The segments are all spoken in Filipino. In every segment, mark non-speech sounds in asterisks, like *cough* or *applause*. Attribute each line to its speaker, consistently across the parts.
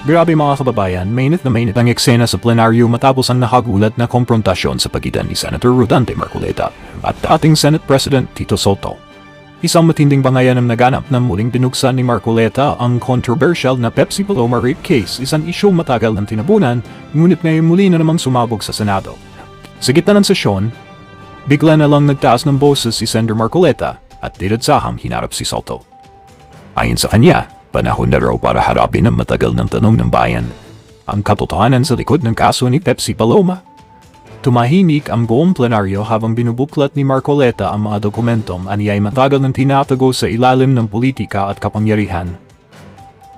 Speaker 1: Grabe mga kababayan, mainit na mainit ang eksena sa plenaryo matapos ang nakagulat na komprontasyon sa pagitan ni Senator Rodante Marcoleta at ating Senate President Tito Soto. Isang matinding bangayan ang naganap na muling binuksan ni Marcoleta ang controversial na Pepsi Paloma rape case, isang isyong matagal ng tinabunan, ngunit ngayon muli na namang sumabog sa Senado. Sa gitna ng sesyon, bigla na lang nagtaas ng boses si Senator Marcoleta at diradsahang hinarap si Soto. Ayon sa kanya, panahon na raw para harapin ang matagal ng tanong ng bayan. Ang katotohanan sa likod ng kaso ni Pepsi Paloma. Tumahimik ang buong plenaryo habang binubuklat ni Marcoleta ang mga dokumentong aniyay matagal ng tinatago sa ilalim ng politika at kapangyarihan.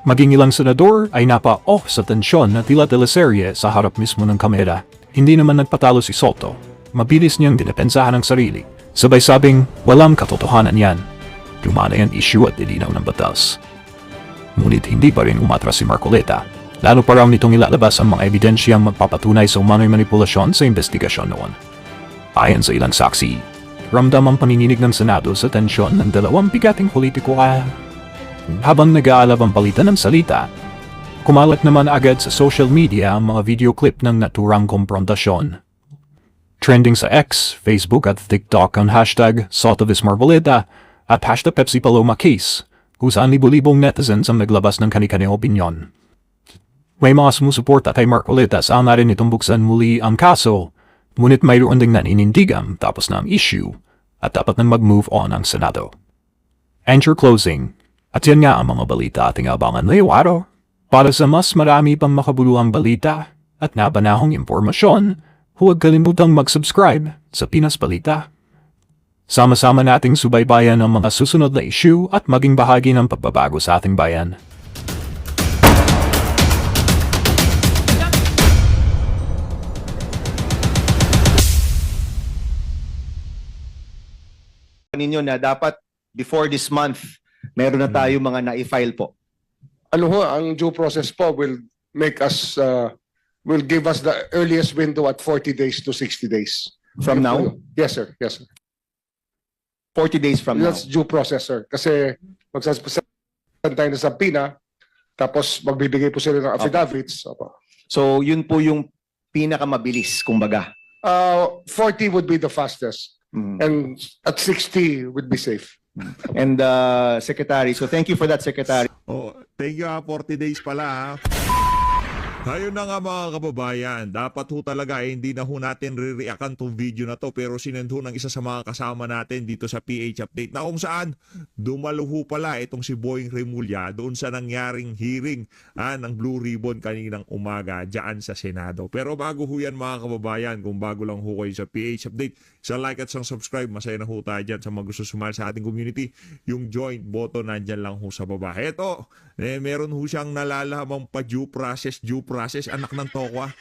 Speaker 1: Maging ilang senador ay napa-off sa tensyon na tila teleserye sa harap mismo ng kamera. Hindi naman nagpatalo si Soto. Mabilis niyang dinepensahan ang sarili. Sabay sabing, walang katotohanan yan. Lumanay ang issue at dilinaw ng batas. Ngunit hindi pa rin umatras si Marcoleta. Lalo pa raw nitong ilalabas ang mga ebidensyang magpapatunay sa umano'y manipulasyon sa investigasyon noon. Ayon sa ilang saksi, ramdam ang panininig ng Senado sa tensyon ng dalawang bigating politiko ah. Habang nag-aalab ang palitan ng salita, kumalat naman agad sa social media ang mga video clip ng naturang komprontasyon. Trending sa X, Facebook at TikTok ang hashtag Sotovis Marboleta at hashtag Pepsi Paloma Case, kung saan libo-libong netizens ang naglabas ng kani-kanilang opinyon. May mga sumusuporta kay Marcoleta sa na rin itong buksan muli ang kaso, ngunit mayroon ding naninindigam tapos na ang issue at dapat nang mag-move on ang Senado. Enter closing. At yan nga ang mga balita ating abangan ngayong araw. Para sa mas marami pang makabuluhang balita at nabanahong impormasyon, huwag kalimutang mag-subscribe sa Pinas Balita. Sama-sama nating subaybayan ang mga susunod na issue at maging bahagi ng pagbabago sa ating bayan.
Speaker 2: ninyo na dapat before this month, meron na tayo mga na-file po.
Speaker 3: ano ho, ang due process po will make us, uh, will give us the earliest window at 40 days to 60 days.
Speaker 2: From now?
Speaker 3: Yes, sir. Yes, sir.
Speaker 2: 40 days from now.
Speaker 3: That's due process, sir. Kasi magsasasan tayo ng subpoena, tapos magbibigay po sila ng affidavits. Opo.
Speaker 2: So, yun po yung pinakamabilis, kumbaga.
Speaker 3: Uh, 40 would be the fastest,
Speaker 2: Mm.
Speaker 3: and at 60 would be safe.
Speaker 2: And uh, Secretary, so thank you for that, Secretary.
Speaker 4: Oh, thank you ha, 40 days pala ha. Ayun na nga mga kababayan, dapat ho talaga eh, hindi na ho natin re-reactan tong video na to pero sinend ho ng isa sa mga kasama natin dito sa PH Update na kung saan dumalo pala itong si Boying Remulla doon sa nangyaring hearing ah, ng Blue Ribbon kaninang umaga dyan sa Senado. Pero bago ho yan mga kababayan, kung bago lang ho kayo sa PH Update, sa like at sa subscribe, masaya na ho tayo dyan sa mga gusto sumali sa ating community. Yung join button nandyan lang ho sa baba. Eto, eh, meron ho siyang nalalamang pa due process, due process, anak ng tokwa.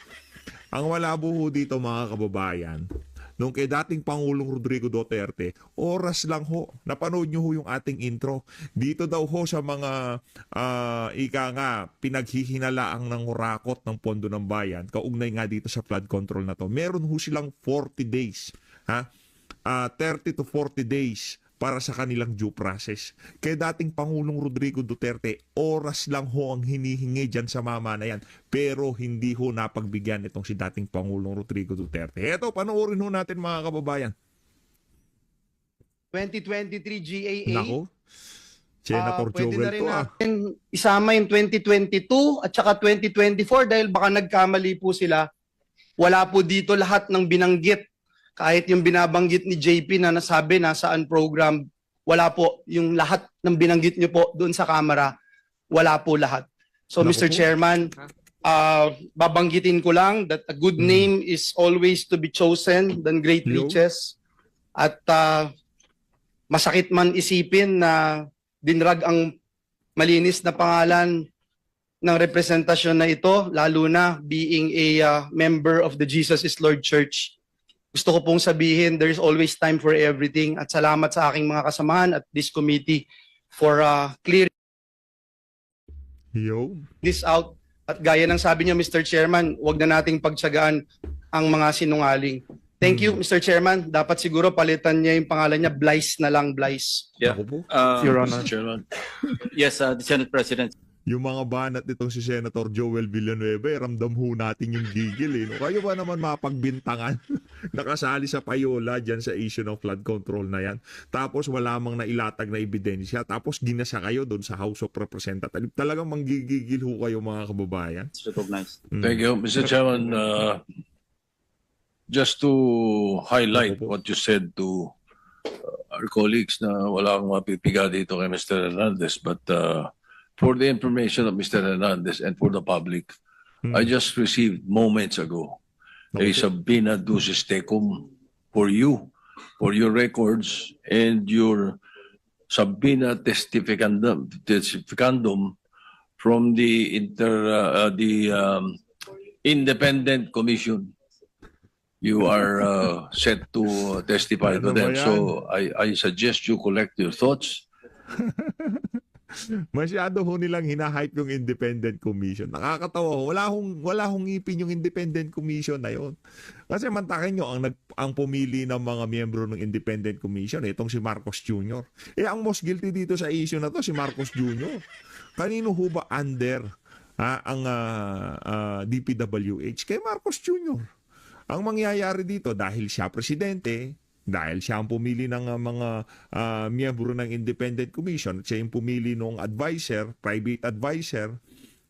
Speaker 4: Ang malabo ho dito mga kababayan, nung kay dating Pangulong Rodrigo Duterte, oras lang ho. Napanood nyo ho yung ating intro. Dito daw ho sa mga ah, ika nga, pinaghihinalaang ng rakot ng pondo ng bayan, kaugnay nga dito sa flood control na to. Meron ho silang 40 days. Ha? Ah, 30 to 40 days para sa kanilang due process. Kay dating Pangulong Rodrigo Duterte, oras lang ho ang hinihingi dyan sa mama na yan. Pero hindi ho napagbigyan itong si dating Pangulong Rodrigo Duterte. Eto, panoorin ho natin mga kababayan.
Speaker 5: 2023 GAA.
Speaker 4: Nako, Senator
Speaker 5: pwede
Speaker 4: Joel
Speaker 5: na rin
Speaker 4: to ah.
Speaker 5: isama yung 2022 at saka 2024 dahil baka nagkamali po sila. Wala po dito lahat ng binanggit. Kahit yung binabanggit ni JP na nasabi nasaan program, wala po yung lahat ng binanggit nyo po doon sa camera. Wala po lahat. So
Speaker 4: Naku
Speaker 5: Mr.
Speaker 4: po.
Speaker 5: Chairman, uh, babanggitin ko lang that a good
Speaker 4: Hmm.
Speaker 5: name is always to be chosen than great
Speaker 4: Yo.
Speaker 5: riches. At uh, masakit man isipin na dinrag ang malinis na pangalan ng representasyon na ito, lalo na being a uh, member of the Jesus is Lord Church. Gusto ko pong sabihin, there is always time for everything at salamat sa aking mga kasamahan at this committee for uh, clearing
Speaker 4: Yo.
Speaker 5: this out. At gaya ng sabi niyo, Mr. Chairman, wag na nating pagtsagaan ang mga sinungaling. Thank you, Mr. Chairman. Dapat siguro palitan niya yung pangalan niya, Blyce na lang, Blyce.
Speaker 6: Yeah. Uh,
Speaker 5: Your
Speaker 6: Mr.
Speaker 5: Honor.
Speaker 6: Chairman. Yes, uh, the Senate President.
Speaker 4: Yung mga banat nitong si Senator Joel Villanueva, eh, ramdam ho natin yung gigil eh. No? Kayo ba naman mapagbintangan? *laughs* Nakasali sa payola dyan sa issue ng flood control na yan. Tapos wala mang nailatag na ebidensya. Tapos ginasa kayo doon sa House of Representatives. Talagang manggigigil ho kayo mga kababayan. Mm.
Speaker 7: Thank you, Mr. Chairman. Uh, just to highlight what you said to uh, our colleagues na wala akong mapipiga dito kay Mr. Hernandez, but uh, for the information of Mr. Hernandez and for the public,
Speaker 4: Hmm.
Speaker 7: I just received moments ago a
Speaker 4: Okay.
Speaker 7: subpoena ducis tecum for you, for your records and your subpoena testificandum, testificandum from the inter, uh, the um, independent commission. You are uh, set to testify
Speaker 4: Ano
Speaker 7: to them. So I, I suggest you collect your thoughts. *laughs* *laughs*
Speaker 4: Masyado ho nilang hinahype yung Independent Commission. Nakakatawa ho. Wala hong, wala hong ngipin yung Independent Commission na yon. Kasi mantakin nyo, ang, nag, ang pumili ng mga miyembro ng Independent Commission, itong si Marcos Jr. Eh, ang most guilty dito sa issue na to, si Marcos Jr. Kanino ho ba under ha, ang ah, ah, DPWH? Kay Marcos Jr. Ang mangyayari dito, dahil siya presidente, dahil siya ang pumili ng uh, mga ah, miyembro ng Independent Commission, at siya yung pumili ng advisor, private advisor,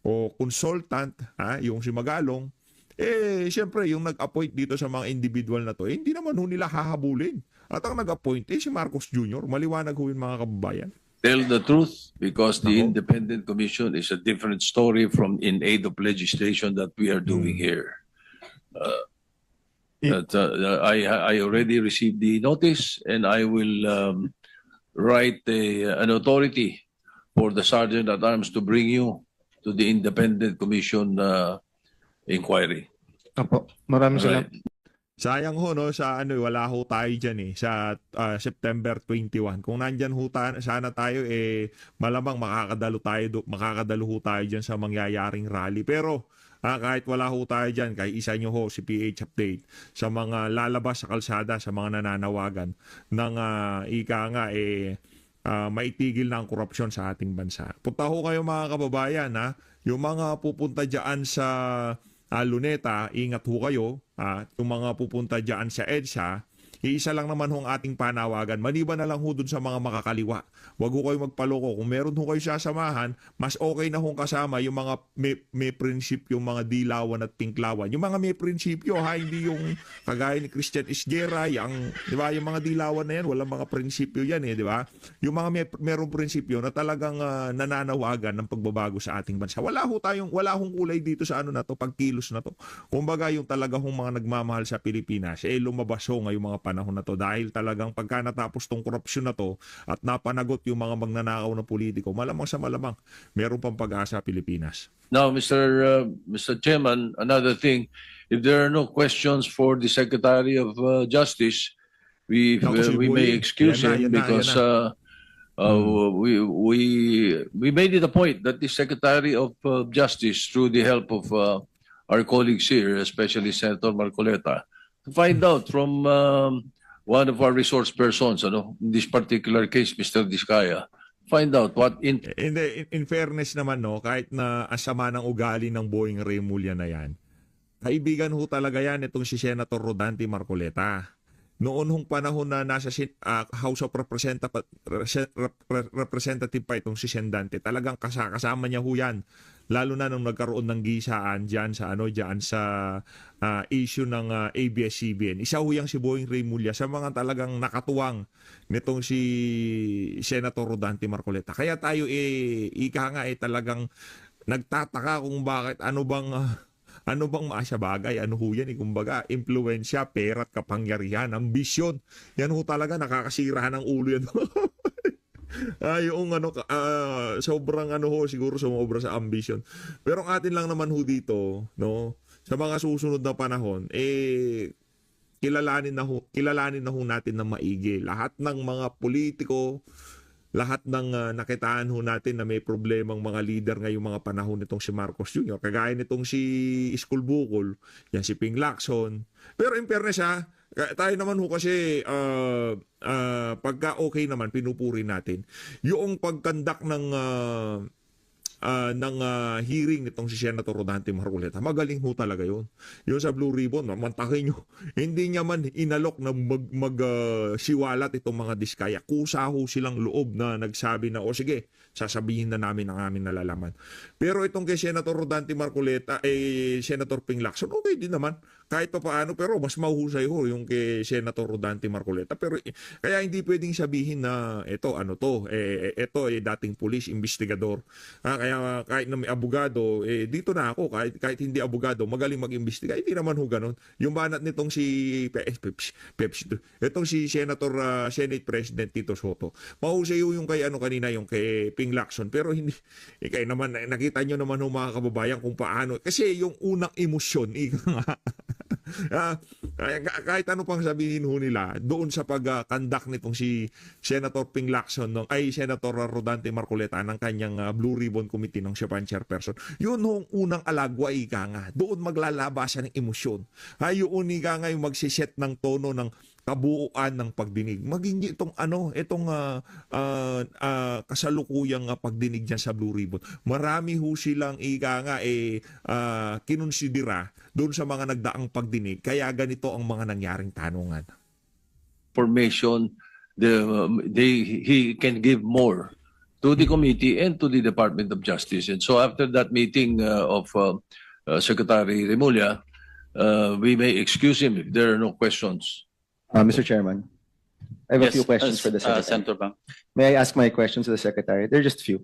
Speaker 4: o consultant, ha, yung si Magalong, eh, siyempre, yung nag-appoint dito sa mga individual na to, eh, hindi naman ho nila hahabulin. At ang nag-appoint, eh, si Marcos Jr., maliwanag ho yun mga kababayan.
Speaker 7: Tell the truth because the
Speaker 4: Ako.
Speaker 7: independent commission is a different story from in aid of legislation that we are doing here. Uh, that, uh, I I already received the notice and I will um, write a, an authority for the sergeant at arms to bring you to the independent commission uh, inquiry.
Speaker 3: Apo, maraming salamat.
Speaker 7: Alright.
Speaker 4: Sayang ho, no, sa ano, wala ho tayo dyan eh, sa ah, September 21. Kung nandyan ho ta- sana tayo, eh, malamang makakadalo tayo, do- makakadalo ho tayo dyan sa mangyayaring rally. Pero, ah, kahit wala ho tayo dyan, kahit isa nyo ho si PH Update, sa mga lalabas sa kalsada, sa mga nananawagan, ng ah, ika nga, eh, ah, maitigil na ang korupsyon sa ating bansa. Punta ho kayo mga kababayan, ha? Yung mga pupunta dyan sa ah, Luneta, ingat ho kayo. Ah, yung mga pupunta dyan sa EDSA, iisa lang naman ho ang ating panawagan. Maliban na lang ho dun sa mga makakaliwa. Huwag ho kayo magpaloko. Kung meron ho kayo sasamahan, mas okay na ho kasama yung mga may, may prinsipyo, yung mga dilawan at pinklawan. Yung mga may prinsipyo, ha, hindi yung kagaya ni Christian Isguera, yung, di ba, yung mga dilawan na yan, walang mga prinsipyo yan eh, di ba? Yung mga may, merong prinsipyo na talagang ah, nananawagan ng pagbabago sa ating bansa. Wala ho tayong, wala hong kulay dito sa ano na to, pagkilos na to. Kumbaga yung talaga hong mga nagmamahal sa Pilipinas, eh lumabas ho ngayong mga panahon na to dahil talagang pagka natapos tong korupsyon na to at napanagot yung mga magnanakaw na politiko, malamang sa malamang, meron pang pag-asa Pilipinas.
Speaker 7: Now, Mr. Uh, Mr. Chairman, another thing, if there are no questions for the Secretary of uh, Justice, we uh, we may
Speaker 4: Boy.
Speaker 7: excuse him because uh, uh, we we we made it a point that the Secretary of uh, Justice, through the help of uh, our colleagues here, especially Senator Marcoleta, find out from um, one of our resource persons, ano, in this particular case, Mr. Diskaya, find out what in
Speaker 4: Eh, Hindi, in, in fairness naman, no, kahit na asama ng ugali ng Boeing Remulla na yan, kaibigan ho talaga yan itong si Senator Rodante Marcoleta. Noon hong panahon na nasa ah, House of Representative, Representative pa itong si Sendante, talagang kasa- kasama niya ho yan. Lalo na nung nagkaroon ng gisaan dyan sa ano dyan sa ah, issue ng ah, ABS-CBN. Isa ho yang si Boeing Remulla sa mga talagang nakatuwang nitong si Senator Rodante Marcoleta. Kaya tayo eh ika nga eh talagang nagtataka kung bakit ano bang ah, ano bang maasya bagay? Ano ho yan? Eh, kumbaga, impluensya, pera at kapangyarihan, ambisyon. Yan ho talaga, nakakasira ng ulo yan. *laughs* ah, yung ano, ah, sobrang ano ho, siguro sumobra sa ambisyon. Pero ang atin lang naman ho dito, no, sa mga susunod na panahon, eh, kilalanin na ho, kilalanin na ho natin na maigi. Lahat ng mga politiko, lahat ng ah, nakitaan ho natin na may problemang mga leader ngayong mga panahon nitong si Marcos Jr. Kagaya nitong si Iskul Bukol, yan si Ping Lacson. Pero in fairness ha, tayo naman ho kasi ah, ah, pagka okay naman, pinupuri natin. Yung pagkandak ng ah, ah, ng ah, hearing nitong si Senator Rodante Marcoleta. Magaling ho talaga yun. Yun sa Blue Ribbon, mantakin nyo. *laughs* Hindi niya man inalok na mag, mag ah, siwalat itong mga diskaya. Kusa ho silang loob na nagsabi na, o sige, sasabihin na namin ang aming nalalaman. Pero itong kay Senator Rodante Marcoleta, eh, Senator Ping Lacson, okay din naman. Kahit pa paano, pero mas mahusay ho yung kay Senator Rodante Marcoleta. Pero eh, kaya hindi pwedeng sabihin na ito, ano to, eh, eh, ito eh, dating pulis, investigador. Ah, kaya kahit na may abogado, eh, dito na ako, kahit, kahit hindi abogado, magaling mag-imbestiga. Hindi naman ho ganun. Yung banat nitong si Pe- eh, Peps, Peps, itong si Senator ah, Senate President Tito Soto. Mahusay ho yung kay ano kanina, yung kay Ping Lacson. Pero hindi, eh, kaya naman, eh, nakita nyo naman ho mga kababayan kung paano. Kasi yung unang emosyon, ika *laughs* nga, *laughs* Kaya- kahit ano pang sabihin ho nila doon sa pag-conduct nitong si Senator Ping Lacson no, ay Senator Rodante Marcoleta ng kanyang ah, Blue Ribbon Committee ng ang chairperson yun hong unang alagwa ika nga. Doon maglalabasan ng emosyon. Ay yun ika nga yung magsiset ng tono ng kabuuan ng pagdinig. Maging itong ano, itong ah, ah, ah, kasalukuyang ah, pagdinig diyan sa Blue Ribbon. Marami ho silang ika nga eh ah, kinonsidera doon sa mga nagdaang pagdinig. Kaya ganito ang mga nangyaring tanungan.
Speaker 7: Information, the, um, they, he can give more to the committee and to the Department of Justice. And so after that meeting uh, of uh, uh, Secretary Remulla, uh, we may excuse him if there are no questions.
Speaker 2: Uh, Mr. Chairman, I have a
Speaker 6: Yes,
Speaker 2: few questions
Speaker 6: uh,
Speaker 2: for the
Speaker 6: uh,
Speaker 2: Secretary.
Speaker 6: Senator Bang.
Speaker 2: May I ask my questions to the Secretary? They're just few.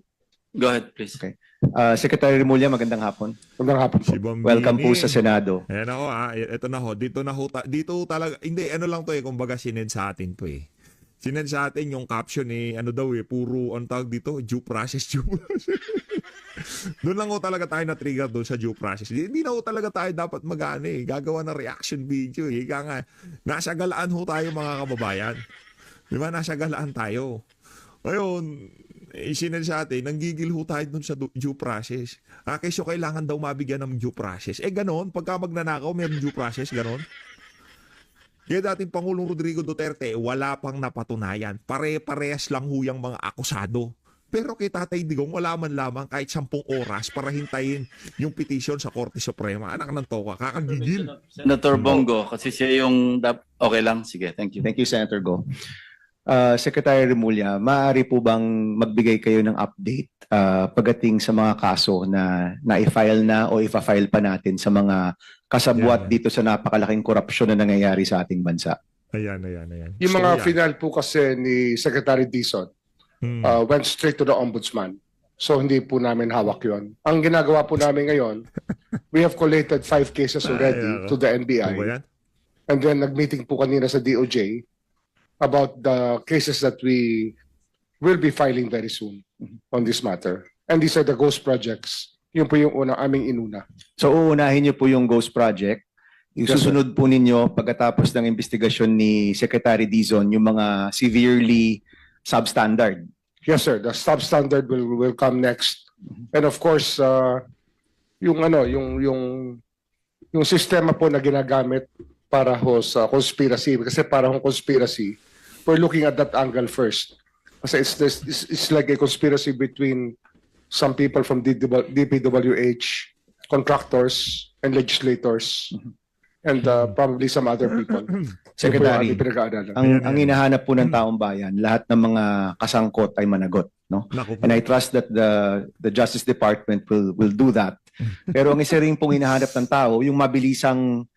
Speaker 6: Go ahead, please.
Speaker 2: Okay. Uh, Secretary Remulla, magandang hapon.
Speaker 3: Magandang hapon po.
Speaker 4: Si Bambini.
Speaker 2: Welcome po sa Senado.
Speaker 4: Ayan ako ah, ito na ho, dito na ho, ta- dito talaga, hindi, ano lang to eh, kumbaga sinend sa atin to eh. Sinend sa atin yung caption eh, ano daw eh, puro, ang tawag dito, due process, due process. *laughs* *laughs* doon lang ho talaga tayo na-trigger doon sa due process. Hindi na ho talaga tayo dapat mag eh, gagawa ng reaction video eh. Ika nga, nasa galaan ho tayo mga kababayan. Di ba? Nasa galaan tayo. Ngayon, isinend sa atin, nanggigil ho tayo dun sa du- due process. Ah, so kailangan daw mabigyan ng due process. Eh ganon, pagka magnanakaw, may due process, ganon. Kaya dating Pangulong Rodrigo Duterte, wala pang napatunayan. Pare-parehas lang huyang mga akusado. Pero kay Tatay Digong, wala man lamang kahit sampung oras para hintayin yung petition sa Korte Suprema. Anak ng toka, kakagigil.
Speaker 6: Senator Bongo, kasi siya yung... Okay lang, sige, thank you.
Speaker 2: Thank you, Senator Go. Uh, Secretary Remulla, maaari po bang magbigay kayo ng update uh, pagdating sa mga kaso na na-file na o ifa-file pa natin sa mga kasabwat
Speaker 4: Yan.
Speaker 2: dito sa napakalaking korupsyon na nangyayari sa ating bansa?
Speaker 4: Ayan, ayan, ayan.
Speaker 3: Yung
Speaker 4: So,
Speaker 3: mga
Speaker 4: yan.
Speaker 3: final po kasi ni Secretary Dizon
Speaker 4: Hmm.
Speaker 3: uh, went straight to the Ombudsman. So hindi po namin hawak yon. Ang ginagawa po namin ngayon, *laughs* we have collated five cases already
Speaker 4: Ay, ako.
Speaker 3: to the
Speaker 4: Ano
Speaker 3: NBI.
Speaker 4: yan?
Speaker 3: And then nag-meeting po kanina sa DOJ about the cases that we will be filing very soon on this matter. And these are the ghost projects. Yun po yung unang aming inuna.
Speaker 2: So uunahin niyo po yung Ghost Project. Yung
Speaker 3: Yes,
Speaker 2: po ninyo pagkatapos ng investigasyon ni Secretary Dizon yung mga severely substandard.
Speaker 3: Yes, sir. The substandard will will come next. And of course, uh, yung ano, yung yung yung sistema po na ginagamit para ho sa conspiracy kasi para hong conspiracy, we're looking at that angle first. Kasi it's this it's, it's like a conspiracy between some people from DPWH, contractors and legislators and uh, probably some other people. *clears throat*
Speaker 2: Secretary, ang, ang hinahanap po ng taong bayan, lahat ng mga kasangkot ay managot. No? And I trust that the the Justice Department will will do that. *laughs* Pero ang isa rin pong hinahanap ng tao, yung mabilisang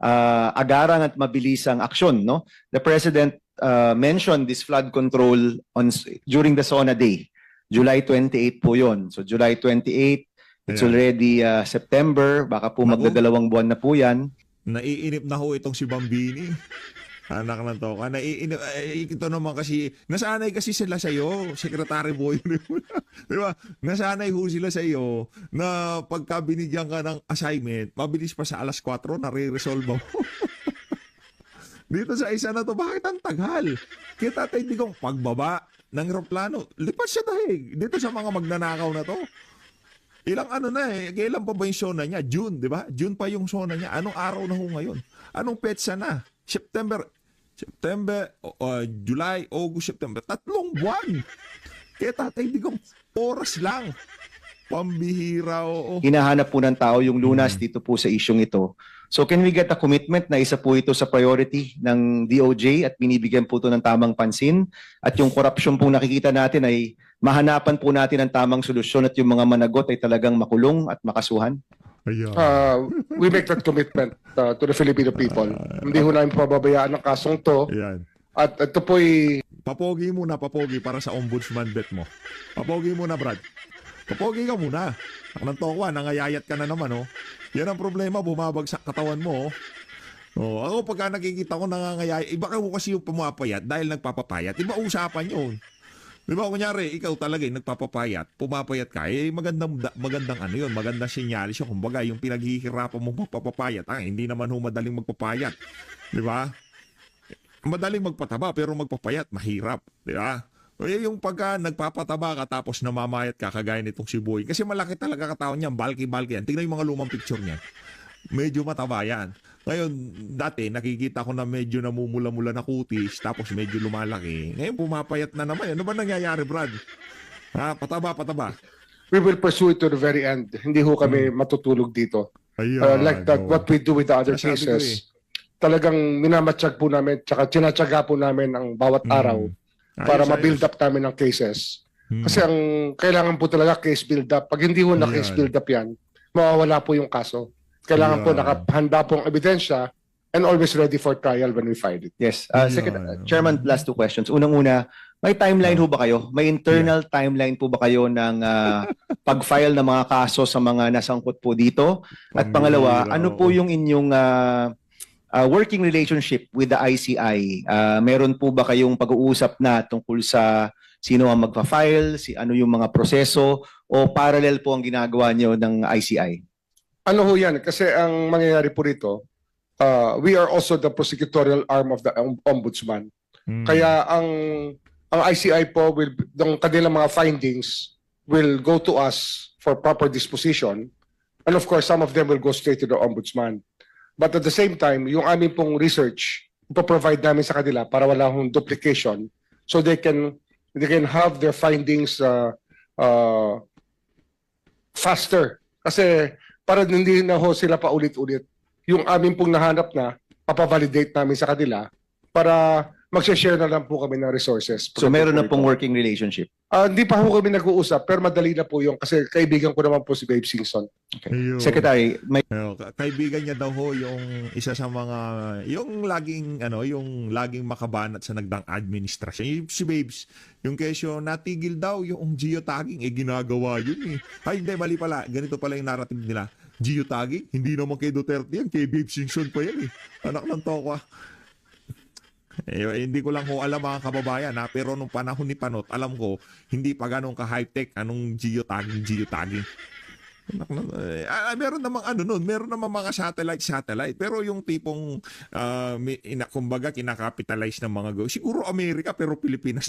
Speaker 2: ah, agaran at mabilisang aksyon, no? The President ah, mentioned this flood control on during the SONA day. July 28 po 'yon. So July 28, it's already ah, September, baka po magdadalawang buwan na po 'yan.
Speaker 4: Naiinip na ho itong si Bambini. Anak ng toka. Naiinip. Eh, ito naman kasi, nasanay kasi sila sa iyo, Secretary Boy. *laughs* Di ba? Nasanay ho sila sa iyo na pagka binigyan ka ng assignment, mabilis pa sa alas 4, nare-resolve mo. *laughs* Dito sa isa na to, bakit ang tagal? Kaya tatay digong pagbaba ng aeroplano, lipat sa dahig. Dito sa mga magnanakaw na to. Ilang ano na eh, kailan pa ba yung sona niya? June, di ba? June pa yung sona niya. Anong araw na ho ngayon? Anong petsa na? September, September, o, July, August, September. Tatlong buwan. Kaya tatay, di ko, oras lang. Pambihira, oo.
Speaker 2: hinahanap po ng tao yung lunas
Speaker 4: Mm.
Speaker 2: dito po sa isyong ito. So can we get a commitment na isa po ito sa priority ng DOJ at binibigyan po ito ng tamang pansin at yung korupsyon po nakikita natin ay mahanapan po natin ang tamang solusyon at yung mga managot ay talagang makulong at makasuhan?
Speaker 4: Ayan.
Speaker 3: Uh, we make that commitment uh, to the Filipino people. Hindi ho namin pababayaan ang kasong to.
Speaker 4: Ayan.
Speaker 3: At ito po'y
Speaker 4: Papogi muna, papogi para sa ombudsman bet mo. Papogi muna, Brad. Papogi ka muna. Ang tokwa, nangayayat ka na naman, oh. Yan ang problema, bumabagsak katawan mo, oh. Oh, ako pagka nakikita ko nangangayayat, iba ka mo kasi yung pumapayat dahil nagpapapayat. Iba usapan yun. Di ba, kunyari, ikaw talaga yung nagpapapayat, pumapayat ka, eh, magandang, da- magandang ano yun, magandang sinyalis yun. Kumbaga, yung pinaghihirapan mo magpapapayat, ah, hindi naman ho madaling magpapayat. Di ba? Madaling magpataba, pero magpapayat, mahirap. Di ba? Eh, yung pagka nagpapataba ka tapos namamayat ka kagaya nitong si Boy. Kasi malaki talaga katawan niya, bulky-bulky yan. Tingnan yung mga lumang picture niya. Medyo mataba yan. Ngayon, dati nakikita ko na medyo namumula-mula na kutis tapos medyo lumalaki. Ngayon pumapayat na naman. Ano ba nangyayari, Brad? Ha, pataba, pataba.
Speaker 3: we will pursue it to the very end. Hindi ho kami matutulog dito.
Speaker 4: Ayun.
Speaker 3: Uh, like that, what we do with the other
Speaker 4: Sinasabi ko
Speaker 3: cases, talagang minamatsyag po namin, tsaka tinatsaga po namin ang bawat
Speaker 4: Mm.
Speaker 3: araw para
Speaker 4: Ayos,
Speaker 3: ma-build
Speaker 4: ayos.
Speaker 3: up namin ang cases.
Speaker 4: Hmm.
Speaker 3: Kasi ang kailangan po talaga case build up. Pag hindi ho na
Speaker 4: Ayan.
Speaker 3: case build up yan, mawawala po yung kaso. Kailangan po nakahanda po ang ebidensya and always ready for trial when we find it.
Speaker 2: Yes. Uh,
Speaker 4: Ayun.
Speaker 2: Secret- Chairman, last two questions. Unang-una, may timeline ho ba kayo? May internal timeline po ba kayo ng ah, *laughs* pag-file ng mga kaso sa mga nasangkot po dito? At pangalawa, ano po yung inyong ah, ah, working relationship with the ICI? Ah, meron po ba kayong pag-uusap na tungkol sa sino ang magpa-file, si ano yung mga proseso o parallel po ang ginagawa niyo ng ICI?
Speaker 3: Ano ho yan? Kasi ang mangyayari po rito, uh, we are also the prosecutorial arm of the om- ombudsman.
Speaker 4: Hmm.
Speaker 3: Kaya ang ang ICI po will ng kanilang mga findings will go to us for proper disposition and of course some of them will go straight to the ombudsman. But at the same time, yung aming pong research, ipo-provide namin sa kanila para wala hong duplication so they can they can have their findings uh, uh, faster. Kasi para hindi na ho sila pa ulit-ulit. Yung aming pong nahanap na, papavalidate namin sa kanila para mag-share na lang po kami ng resources.
Speaker 2: So meron na
Speaker 3: po
Speaker 2: pong working relationship.
Speaker 3: Ah, hindi pa ho kami nag-uusap, pero madali na po yung kasi kaibigan ko naman po si Babe Singson.
Speaker 4: Ayun.
Speaker 2: Secretary, may
Speaker 4: Ayun, ka- kaibigan niya daw ho yung isa sa mga yung laging ano yung laging makabanat sa nagdang administrasyon yung si Babes yung kesyo natigil daw yung geotagging eh ginagawa yun eh ay hindi mali pala ganito pala yung narrative nila geotagging hindi naman kay Duterte yan kay Babe Simpson pa yan eh anak ng tokwa eh, hindi ko lang ho alam mga kababayan ha, pero nung panahon ni Panot, alam ko, hindi pa ganun ka high-tech anong geotagging, geotagging. Eh, ah, meron namang ano nun, meron namang mga satellite satellite pero yung tipong mi- ina, kumbaga kinakapitalize ng mga go. Siguro Amerika pero Pilipinas.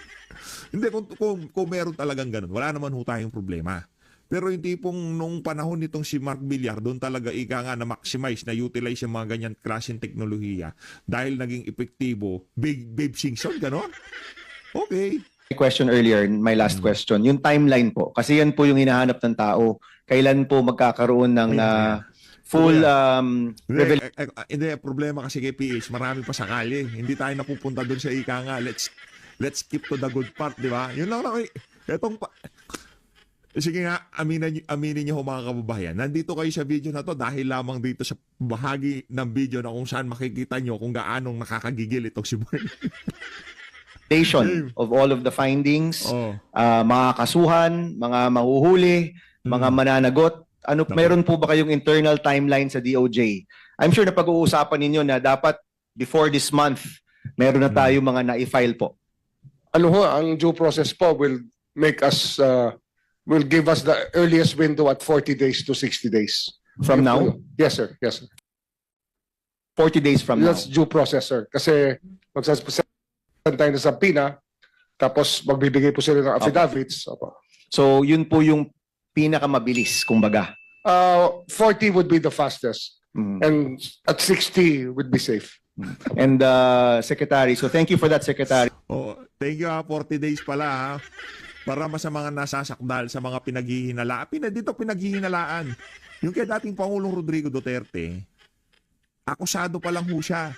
Speaker 4: *laughs* Hindi kung, kung kung meron talagang ganun, wala naman ho tayong problema. Pero yung tipong nung panahon nitong si Mark Villar, doon talaga ika nga na maximize, na utilize yung mga ganyan klaseng teknolohiya dahil naging epektibo. Big Babe Singson, ganon? Okay.
Speaker 2: question earlier, my last
Speaker 4: Mm.
Speaker 2: question, yung timeline po. Kasi yan po yung hinahanap ng tao. Kailan po magkakaroon ng ah, full um,
Speaker 4: Hindi,
Speaker 2: revel-
Speaker 4: eh, eh, hindi, problema kasi kay PH, marami pa sakali. Hindi tayo napupunta doon sa ika nga. Let's let's keep to the good part, di ba? Yun lang lang. eh. Etong. Sige nga, aminin, niyo- aminin niyo ho mga kababayan. Nandito kayo sa video na to dahil lamang dito sa bahagi ng video na kung saan makikita nyo kung gaanong nakakagigil itong si Boy.
Speaker 2: of all of the findings,
Speaker 4: oh.
Speaker 2: ah, mga kasuhan, mga mahuhuli, mga
Speaker 4: Mm.
Speaker 2: mananagot. Ano,
Speaker 4: Naku.
Speaker 2: meron po ba kayong internal timeline sa DOJ? I'm sure na pag-uusapan ninyo na dapat before this month, meron na
Speaker 4: Mm.
Speaker 2: tayo mga na-file po.
Speaker 3: Ano ho, ang due process po will make us uh, will give us the earliest window at 40 days to 60 days.
Speaker 2: From now?
Speaker 3: Yes, sir. Yes, sir.
Speaker 2: 40 days from now.
Speaker 3: That's due process, sir. Kasi magsaspresent tayo ng subpoena, tapos magbibigay po sila ng affidavits. Opo.
Speaker 2: So, yun po yung pinakamabilis, kumbaga.
Speaker 3: Uh, 40 would be the fastest.
Speaker 2: Mm.
Speaker 3: And at 60 would be safe.
Speaker 2: And uh, Secretary, so thank you for that, Secretary.
Speaker 4: Oh, thank you ha, 40 days pala ha. Para mas sa mga nasasakdal sa mga pinaghihinalaan. Pina, dito pinaghihinalaan. Yung kay dating Pangulong Rodrigo Duterte, akusado pa lang ho siya.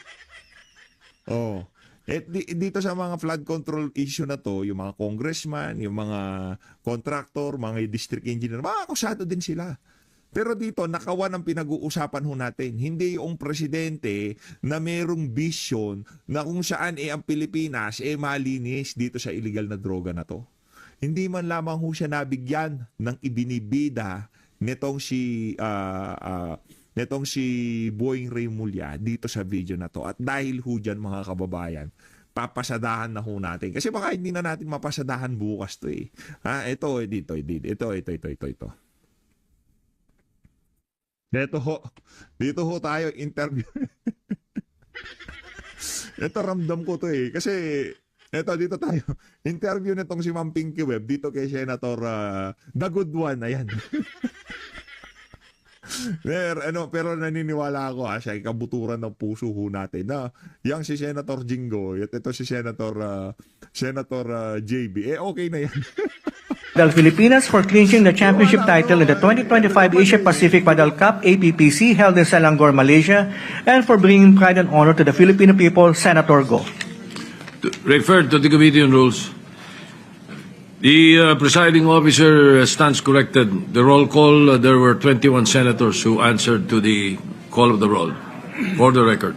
Speaker 4: Oh. Eh, di- dito sa mga flood control issue na to, yung mga congressman, yung mga contractor, mga district engineer, mga akusado din sila. Pero dito, nakawan ang pinag-uusapan ho natin. Hindi yung presidente na merong vision na kung saan eh ang Pilipinas eh malinis dito sa illegal na droga na to. Hindi man lamang ho siya nabigyan ng ibinibida nitong si ah, ah, nitong si Boying Remulla dito sa video na to. At dahil ho dyan mga kababayan, papasadahan na ho natin. Kasi baka hindi na natin mapasadahan bukas to eh. Ha, ito, eh, dito, eh, dito, ito, ito, ito, ito, ito. Dito ho, dito ho tayo interview. *laughs* ito ramdam ko to eh. Kasi, ito, dito tayo. *laughs* Interview nitong si Ma'am Pinky Web dito kay Senator ah, The Good One. Ayan. *laughs* pero, ano, pero naniniwala ako ha, siya ay kabuturan ng puso ho natin na yang si Senator Jingo at ito si Senator ah, Senator ah, JB. Eh okay na yan. *laughs*
Speaker 8: Del Filipinas for clinching the championship title in the 2025 Asia Pacific Paddle Cup APPC held in Selangor, Malaysia, and for bringing pride and honor to the Filipino people, Senator Go.
Speaker 7: Referred to the Committee on Rules. The uh, presiding officer stands corrected. The roll call, uh, there were 21 senators who answered to the call of the roll. For the record.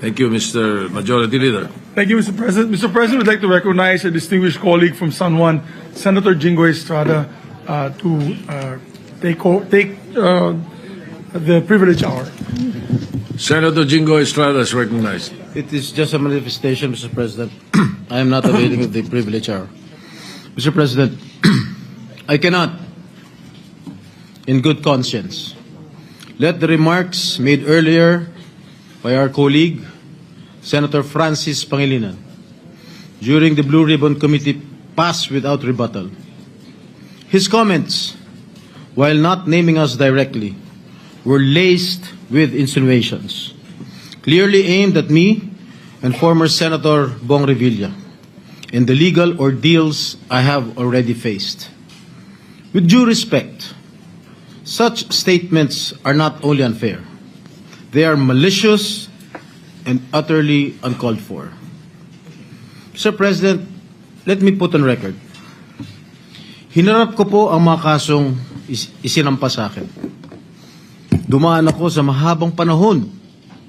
Speaker 7: Thank you, Mr. Majority Leader.
Speaker 9: Thank you, Mr. President. Mr. President, we'd like to recognize a distinguished colleague from San Juan, Senator Jingo Estrada, uh, to uh, take, take uh, the privilege hour.
Speaker 7: Senator Jingo Estrada is recognized.
Speaker 10: It is just a manifestation, Mr. President. I am not availing of the privilege hour. Mr. President, *clears throat* I cannot, in good conscience, let the remarks made earlier by our colleague, Senator Francis Pangilinan, during the Blue Ribbon Committee pass without rebuttal. His comments, while not naming us directly, were laced with insinuations clearly aimed at me and former Senator Bong Revilla and the legal ordeals I have already faced. With due respect, such statements are not only unfair, they are malicious and utterly uncalled for. Mr. President, let me put on record. Hinarap ko po ang mga kasong is- isinampa sa akin. Dumaan ako sa mahabang panahon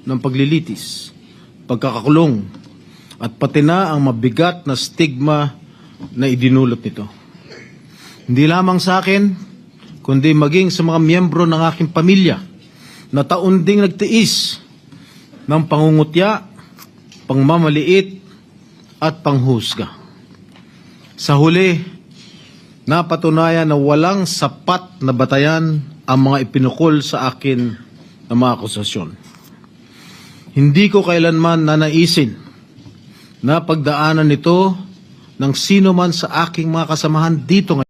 Speaker 10: ng paglilitis, pagkakakulong, at pati na ang mabigat na stigma na idinulot nito. Hindi lamang sa akin, kundi maging sa mga miyembro ng aking pamilya na taon ding nagtiis ng pangungutya, pangmamaliit, at panghusga. Sa huli, napatunayan na walang sapat na batayan ang mga ipinukol sa akin na mga akusasyon. Hindi ko kailanman nanaisin na pagdaanan nito ng sino man sa aking mga kasamahan dito ngayon.